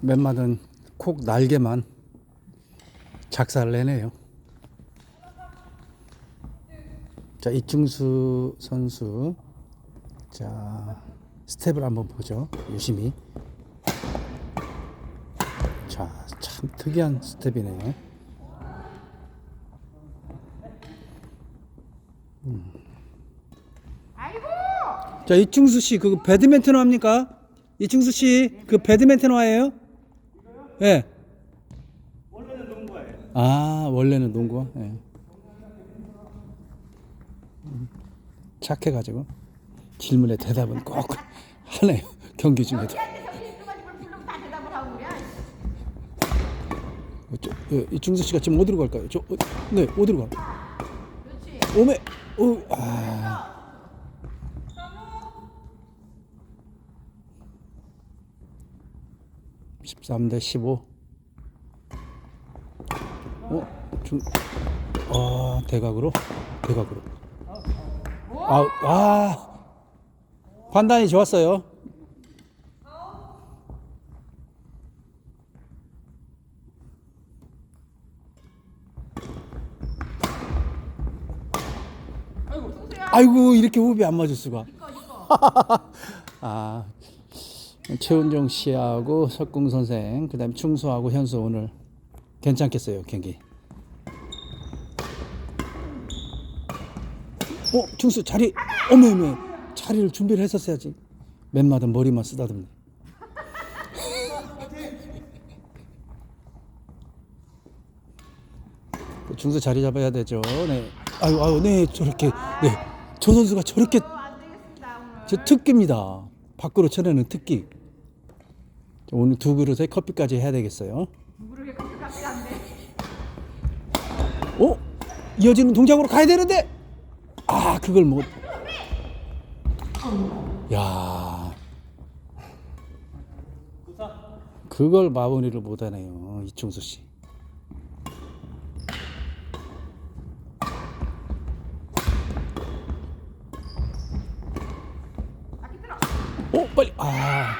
맨마는 콕 날개만 작사를 내네요. 자, 이충수 선수. 자, 스텝을 한번 보죠. 유심히. 자, 참 특이한 스텝이네요. 자, 이충수 씨, 그 배드민턴 합니까? 이충수 씨, 그 배드민턴 화예요? 예. 네. 원래는 농구예요. 아, 원래는 농구. 예. 음, 착해가지고 질문에 대답은 꼭 하네요. 경기 중에도. 어, 이충수 씨가 지금 어디로 갈까요? 저, 어, 네, 어디로 가? 오메, 오, 아. 십삼 대 십오. 어, 중, 아, 대각으로, 대각으로. 아, 아, 판단이 좋았어요. 아이고 이렇게 호흡이 안 맞을 수가. 아 최은정 씨하고 석궁 선생, 그 다음 에 충수하고 현수 오늘 괜찮겠어요 경기. 어 충수 자리 어머 어머 자리를 준비를 했었어야지. 맨마다 머리만 쓰다듬네. 그 충수 자리 잡아야 되죠. 네. 아유 아유 네 저렇게 네. 저 선수가 저렇게 저 특기입니다. 밖으로 쳐내는 특기. 오늘 두 그릇에 커피까지 해야 되겠어요. 어? 이어지는 동작으로 가야 되는데 아 그걸 못. 야. 그걸 마무리를 못하네요 이충수 씨. 오 빨리 아